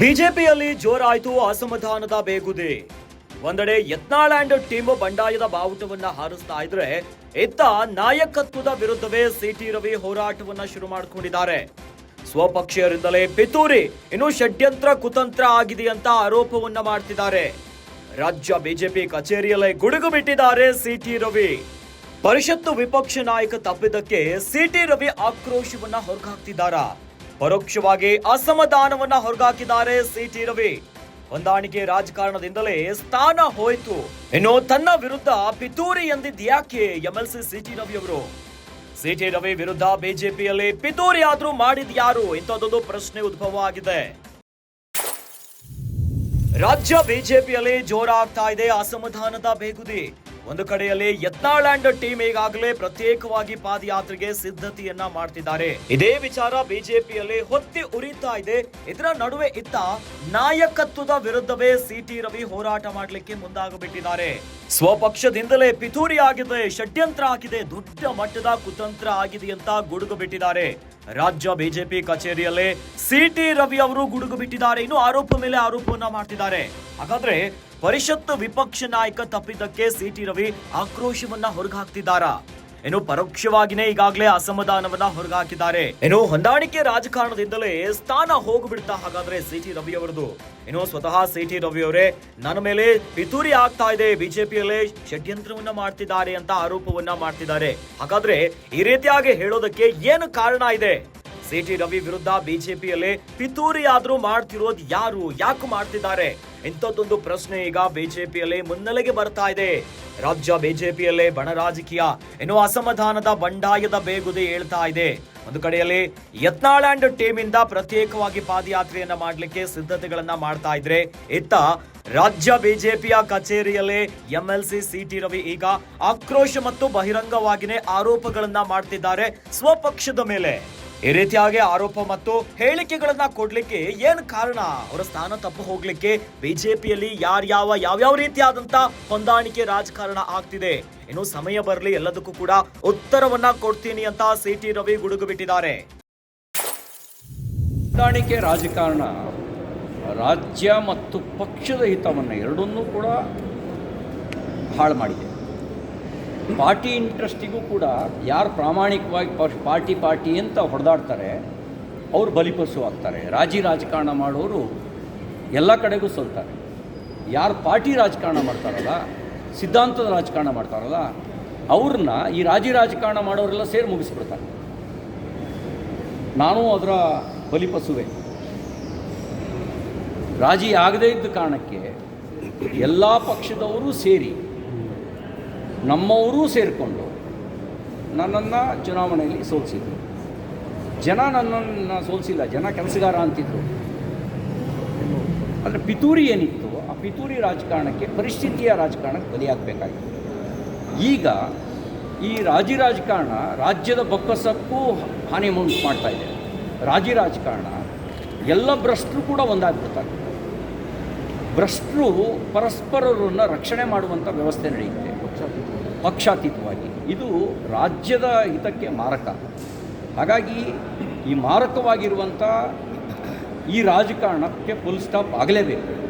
ಬಿಜೆಪಿಯಲ್ಲಿ ಜೋರಾಯಿತು ಅಸಮಾಧಾನದ ಬೇಗುದಿ. ಒಂದೆಡೆ ಯತ್ನಾಳ್ ಅಂಡ್ ಟೀಮ್ ಬಂಡಾಯದ ಬಾವುಟವನ್ನ ಹಾರಿಸ್ತಾ ಇದ್ರೆ ಇತ್ತ ನಾಯಕತ್ವದ ವಿರುದ್ಧವೇ ಸಿಟಿ ರವಿ ಹೋರಾಟವನ್ನ ಶುರು ಮಾಡಿಕೊಂಡಿದ್ದಾರೆ. ಸ್ವಪಕ್ಷೀಯರಿಂದಲೇ ಪಿತೂರಿ ಇನ್ನು ಷಡ್ಯಂತ್ರ ಕುತಂತ್ರ ಆಗಿದೆ ಅಂತ ಆರೋಪವನ್ನ ಮಾಡ್ತಿದ್ದಾರೆ. ರಾಜ್ಯ ಬಿಜೆಪಿ ಕಚೇರಿಯಲ್ಲೇ ಗುಡುಗು ಬಿಟ್ಟಿದ್ದಾರೆ ಸಿಟಿ ರವಿ. ಪರಿಷತ್ತು ವಿಪಕ್ಷ ನಾಯಕ ತಪ್ಪಿದ್ದಕ್ಕೆ ಸಿಟಿ ರವಿ ಆಕ್ರೋಶವನ್ನ ಹೊರಗಾಕ್ತಿದ್ದಾರಾ? ಪರೋಕ್ಷವಾಗಿ ಅಸಮಾಧಾನವನ್ನ ಹೊರಗಾಕಿದ್ದಾರೆ ಸಿಟಿ ರವಿ. ಹೊಂದಾಣಿಕೆ ರಾಜಕಾರಣದಿಂದಲೇ ಸ್ಥಾನ ಹೋಯಿತು. ಇನ್ನು ತನ್ನ ವಿರುದ್ಧ ಪಿತೂರಿ ಎಂದಿದ್ಯಾಕೆ ಎಂಎಲ್ಸಿ ಸಿಟಿ ರವಿ ಅವರು? ಸಿಟಿ ರವಿ ವಿರುದ್ಧ ಬಿಜೆಪಿಯಲ್ಲಿ ಪಿತೂರಿ ಆದ್ರೂ ಮಾಡಿದ್ಯಾರು ಇಂಥದ್ದೊಂದು ಪ್ರಶ್ನೆ ಉದ್ಭವ ಆಗಿದೆ. ರಾಜ್ಯ ಬಿಜೆಪಿಯಲ್ಲಿ ಜೋರಾಗ್ತಾ ಇದೆ ಅಸಮಾಧಾನದ ಬೇಗುದಿ. ಒಂದು ಕಡೆಯಲ್ಲಿ ಯತ್ನಾಳ್ಯಾಂಡ್ ಟೀಮ್ ಈಗಾಗಲೇ ಪ್ರತ್ಯೇಕವಾಗಿ ಪಾದಯಾತ್ರೆಗೆ ಸಿದ್ಧತೆಯನ್ನ ಮಾಡ್ತಿದ್ದಾರೆ. ಇದೇ ವಿಚಾರ ಬಿಜೆಪಿಯಲ್ಲಿ ಹೊತ್ತಿ ಉರಿತಾ ಇದೆ. ಇದರ ನಡುವೆ ಇತ್ತ ನಾಯಕತ್ವದ ವಿರುದ್ಧವೇ ಸಿಟಿ ರವಿ ಹೋರಾಟ ಮಾಡಲಿಕ್ಕೆ ಮುಂದಾಗಬಿಟ್ಟಿದ್ದಾರೆ. ಸ್ವಪಕ್ಷದಿಂದಲೇ ಪಿತೂರಿ ಆಗಿದೆ, ಷಡ್ಯಂತ್ರ ಆಗಿದೆ, ದೊಡ್ಡ ಮಟ್ಟದ ಕುತಂತ್ರ ಆಗಿದೆ ಅಂತ ಗುಡುಗು ಬಿಟ್ಟಿದ್ದಾರೆ. ರಾಜ್ಯ ಬಿಜೆಪಿ ಕಚೇರಿಯಲ್ಲೇ ಸಿಟಿ ರವಿ ಅವರು ಗುಡುಗು ಬಿಟ್ಟಿದ್ದಾರೆ. ಇನ್ನು ಆರೋಪ ಮೇಲೆ ಆರೋಪವನ್ನ ಮಾಡ್ತಿದ್ದಾರೆ. ಹಾಗಾದ್ರೆ ಪರಿಷತ್ ವಿಪಕ್ಷ ನಾಯಕ ತಪ್ಪಿದ್ದಕ್ಕೆ ಸಿಟಿ ರವಿ ಆಕ್ರೋಶವನ್ನ ಹೊರಗಾಕ್ತಿದ್ದಾರಾ? ಇನ್ನು ಪರೋಕ್ಷವಾಗಿನೇ ಈಗಾಗಲೇ ಅಸಮಾಧಾನವನ್ನ ಹೊರಗಾಕಿದ್ದಾರೆ. ಏನು ಹೊಂದಾಣಿಕೆ ರಾಜಕಾರಣದಿಂದಲೇ ಸ್ಥಾನ ಹೋಗ್ಬಿಡ್ತಾ ಹಾಗಾದ್ರೆ ಸಿಟಿ ರವಿ ಅವರದು. ಏನು ಸ್ವತಃ ಸಿಟಿ ರವಿ ಅವರೇ, ನನ್ನ ಮೇಲೆ ಪಿತೂರಿ ಆಗ್ತಾ ಇದೆ, ಬಿಜೆಪಿಯಲ್ಲೇ ಷಡ್ಯಂತ್ರವನ್ನ ಮಾಡ್ತಿದ್ದಾರೆ ಅಂತ ಆರೋಪವನ್ನ ಮಾಡ್ತಿದ್ದಾರೆ. ಹಾಗಾದ್ರೆ ಈ ರೀತಿಯಾಗಿ ಹೇಳೋದಕ್ಕೆ ಏನು ಕಾರಣ ಇದೆ? ಸಿಟಿ ರವಿ ವಿರುದ್ಧ ಬಿಜೆಪಿಯಲ್ಲೇ ಪಿತೂರಿ ಆದ್ರೂ ಮಾಡ್ತಿರೋದು ಯಾರು? ಯಾಕೆ ಮಾಡ್ತಿದ್ದಾರೆ? ಇಂಥದ್ದೊಂದು ಪ್ರಶ್ನೆ ಈಗ ಬಿಜೆಪಿಯಲ್ಲಿ ಮುನ್ನೆಲೆಗೆ ಬರ್ತಾ ಇದೆ. ರಾಜ್ಯ ಬಿಜೆಪಿಯಲ್ಲೇ ಬಣ ರಾಜಕೀಯ ಇನ್ನು ಅಸಮಾಧಾನದ ಬಂಡಾಯದ ಬೇಗುದಿ ಹೇಳ್ತಾ ಇದೆ. ಒಂದು ಕಡೆಯಲ್ಲಿ ಯತ್ನಾಳ್ ಅಂಡ್ ಟೀಮ್ ಇಂದ ಪ್ರತ್ಯೇಕವಾಗಿ ಪಾದಯಾತ್ರೆಯನ್ನ ಮಾಡಲಿಕ್ಕೆ ಸಿದ್ಧತೆಗಳನ್ನ ಮಾಡ್ತಾ ಇದ್ರೆ, ಇತ್ತ ರಾಜ್ಯ ಬಿಜೆಪಿಯ ಕಚೇರಿಯಲ್ಲೇ ಎಂಎಲ್ಸಿ ಸಿಟಿ ರವಿ ಈಗ ಆಕ್ರೋಶ ಮತ್ತು ಬಹಿರಂಗವಾಗಿನೇ ಆರೋಪಗಳನ್ನ ಮಾಡ್ತಿದ್ದಾರೆ ಸ್ವಪಕ್ಷದ ಮೇಲೆ. ಈ ರೀತಿಯಾಗಿ ಆರೋಪ ಮತ್ತು ಹೇಳಿಕೆಗಳನ್ನ ಕೊಡ್ಲಿಕ್ಕೆ ಏನ್ ಕಾರಣ? ಅವರ ಸ್ಥಾನ ತಪ್ಪು ಹೋಗ್ಲಿಕ್ಕೆ ಬಿಜೆಪಿಯಲ್ಲಿ ಯಾರ್ಯಾವ, ಯಾವ್ಯಾವ ರೀತಿಯಾದಂತ ಹೊಂದಾಣಿಕೆ ರಾಜಕಾರಣ ಆಗ್ತಿದೆ? ಇನ್ನು ಸಮಯ ಬರಲಿ, ಎಲ್ಲದಕ್ಕೂ ಕೂಡ ಉತ್ತರವನ್ನ ಕೊಡ್ತೀನಿ ಅಂತ ಸಿ ಟಿ ರವಿ ಗುಡುಗು ಬಿಟ್ಟಿದ್ದಾರೆ. ಹೊಂದಾಣಿಕೆ ರಾಜಕಾರಣ, ರಾಜ್ಯ ಮತ್ತು ಪಕ್ಷದ ಹಿತವನ್ನು ಎರಡನ್ನೂ ಕೂಡ ಹಾಳು ಮಾಡಿದೆ. ಪಾರ್ಟಿ ಇಂಟ್ರೆಸ್ಟಿಗೂ ಕೂಡ ಯಾರು ಪ್ರಾಮಾಣಿಕವಾಗಿ ಪಾರ್ಟಿ ಪಾರ್ಟಿ ಅಂತ ಹೊಡೆದಾಡ್ತಾರೆ, ಅವರು ಬಲಿಪಶು ಆಗ್ತಾರೆ ರಾಜಿ ರಾಜಕಾರಣ ಮಾಡೋರು ಎಲ್ಲ ಕಡೆಗೂ ಸೋಲ್ತಾರೆ. ಯಾರು ಪಾರ್ಟಿ ರಾಜಕಾರಣ ಮಾಡ್ತಾರಲ್ಲ, ಸಿದ್ಧಾಂತದ ರಾಜಕಾರಣ ಮಾಡ್ತಾರಲ್ಲ, ಅವ್ರನ್ನ ಈ ರಾಜಿ ರಾಜಕಾರಣ ಮಾಡೋರೆಲ್ಲ ಸೇರಿ ಮುಗಿಸ್ಬಿಡ್ತಾರೆ. ನಾನು ಅದರ ಬಲಿಪಸುವೆ ರಾಜಿ ಆಗದೇ ಇದ್ದ ಕಾರಣಕ್ಕೆ ಎಲ್ಲ ಪಕ್ಷದವರು ಸೇರಿ ನಮ್ಮವರೂ ಸೇರಿಕೊಂಡು ನನ್ನನ್ನು ಚುನಾವಣೆಯಲ್ಲಿ ಸೋಲಿಸಿದ್ರು. ಜನ ನನ್ನನ್ನು ಸೋಲಿಸಿಲ್ಲ, ಜನ ಕೆಲಸಗಾರ ಅಂತಿದ್ರು. ಅಂದರೆ ಪಿತೂರಿ ಏನಿತ್ತು, ಆ ಪಿತೂರಿ ರಾಜಕಾರಣಕ್ಕೆ ಪರಿಸ್ಥಿತಿಯ ರಾಜಕಾರಣಕ್ಕೆ ಬಲಿಯಾಗಬೇಕಾಗಿತ್ತು ಈಗ ಈ ರಾಜಿ ರಾಜಕಾರಣ ರಾಜ್ಯದ ಬೊಕ್ಕಸಕ್ಕೂ ಹಾನಿ ಉಂಟು ಮಾಡ್ತಾ ಇದೆ. ರಾಜಿ ರಾಜಕಾರಣ ಎಲ್ಲ ಭ್ರಷ್ಟರು ಕೂಡ ಒಂದಾಗ್ಬಿಡ್ತಾರೆ. ಭ್ರಷ್ಟರು ಪರಸ್ಪರರನ್ನು ರಕ್ಷಣೆ ಮಾಡುವಂಥ ವ್ಯವಸ್ಥೆ ನಡೆಯುತ್ತೆ. ಪಕ್ಷಾತೀತವಾಗಿ. ಇದು ರಾಜ್ಯದ ಹಿತಕ್ಕೆ ಮಾರಕ. ಹಾಗಾಗಿ ಈ ಮಾರಕವಾಗಿರುವಂಥ ಈ ರಾಜಕಾರಣಕ್ಕೆ ಫುಲ್ ಸ್ಟಾಪ್ ಆಗಲೇಬೇಕು.